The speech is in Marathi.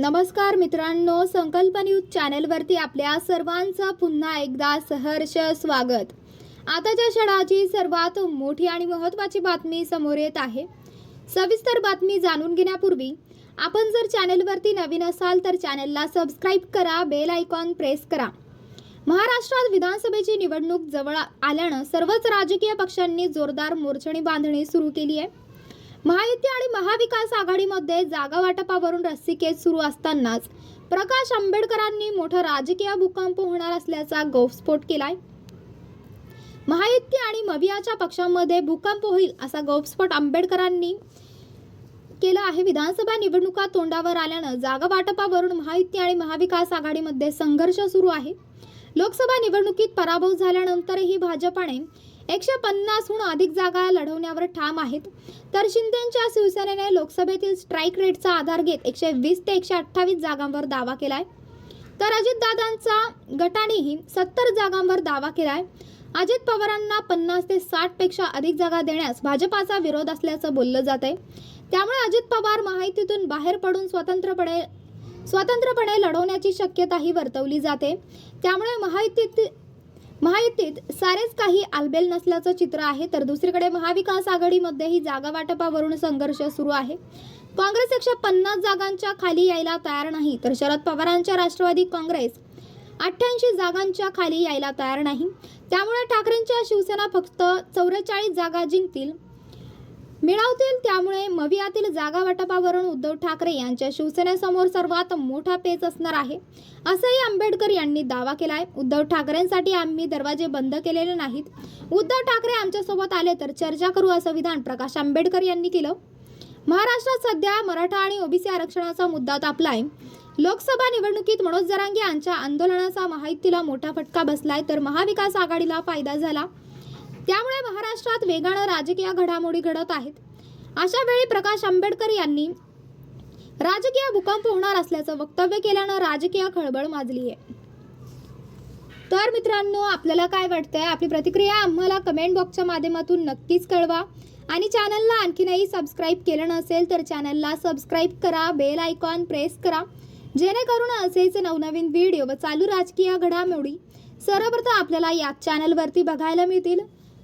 नमस्कार मित्रांनो संकल्प न्यूज चॅनलवरती आपल्या सर्वांचं पुन्हा एकदा सहर्ष स्वागत. आताच्या क्षणाची सर्वात मोठी आणि महत्त्वाची बातमी समोर येत आहे. सविस्तर बातमी जाणून घेण्यापूर्वी आपण जर चॅनलवरती नवीन असाल तर चॅनलला सबस्क्राईब करा बेल आयकॉन प्रेस करा. महाराष्ट्रात विधानसभेची निवडणूक जवळ आल्यानं सर्वच राजकीय पक्षांनी जोरदार मोर्चणी बांधणी सुरू केली आहे. महायुती आणि महाविकास आघाडीमध्ये जागा वाटपावरून रस्सीकेस सुरू असतानाच प्रकाश आंबेडकरांनी मोठा राजकीय भूकंप होणार असल्याचा गौफस्फोट केलाय. महायुती आणि मवियाच्या पक्षांमध्ये भूकंप होईल असा गौफस्फोट आंबेडकरांनी केलं आहे. विधानसभा निवडणुका तोंडावर आल्यानं जागा वाटपावरून महायुती आणि महाविकास आघाडीमध्ये संघर्ष सुरू आहे. लोकसभा निवडणुकीत पराभव झाल्यानंतरही भाजपाने एकशे पन्नासहून अधिक जागा लढवण्यावर ठाम आहेत. तर शिंदेच्या शिवसेनेने लोकसभेतील स्ट्राईक रेटचा आधार घेत एकशे वीस ते एकशे अठ्ठावीस जागांवर दावा केलाय. तर अजितदादांचा गटानेही सत्तर जागांवर दावा केलाय. अजित पवारांना पन्नास ते साठपेक्षा अधिक जागा देण्यास भाजपाचा विरोध असल्याचं बोललं जात आहे त्यामुळे अजित पवार माहितीतून बाहेर पडून स्वतंत्रपणे स्वतंत्रपणे लढवण्याची शक्यताही वर्तवली जाते. त्यामुळे महायुतीत महायुतीत सारेच काही आलबेल नसल्याचं चित्र आहे तर दुसरीकडे महाविकास आघाडीमध्येही जागा वाटपावरून संघर्ष सुरू आहे. काँग्रेस एकशे पन्नास जागांच्या खाली यायला तयार नाही तर शरद पवारांच्या राष्ट्रवादी काँग्रेस अठ्ठ्याऐंशी जागांच्या खाली यायला तयार नाही. त्यामुळे ठाकरेंच्या शिवसेना फक्त चौवेचाळीस जागा जिंकतील. मिळवतील त्यामुळे मवियातील जागा वाटपावरून उद्धव ठाकरे यांच्या शिवसेनेसमोर सर्वात मोठा पेच असणार आहे. असंही आंबेडकर यांनी दावा केलाय. उद्धव ठाकरेंसाठी आम्ही दरवाजे बंद केलेले नाहीत. उद्धव ठाकरे आमच्यासोबत आले तर चर्चा करू असं विधान प्रकाश आंबेडकर यांनी केलं. महाराष्ट्रात सध्या मराठा आणि ओबीसी आरक्षणाचा मुद्दा तापलाय. लोकसभा निवडणुकीत मनोज जरांगे यांच्या आंदोलनाचा महायुतीला मोठा फटका बसलाय तर महाविकास आघाडीला फायदा झाला. त्यामुळे महाराष्ट्रात वेगानं राजकीय घडामोडी घडत आहेत. अशा वेळी प्रकाश आंबेडकर यांनी राजकीय भूकंप होणार असल्याचं वक्तव्य केल्यानं राजकीय खळबळ माजली आहे तर मित्रांनो आपल्याला काय वाटतंय? आपली प्रतिक्रिया आम्हाला कमेंट बॉक्सच्या माध्यमातून नक्कीच कळवा. आणि चॅनलला आणखीनही सबस्क्राईब केलं नसेल तर चॅनलला सबस्क्राईब करा बेल आयकॉन प्रेस करा. जेणेकरून असेच नवनवीन व्हिडिओ व चालू राजकीय घडामोडी सर्वप्रथम आपल्याला या चॅनलवरती बघायला मिळतील.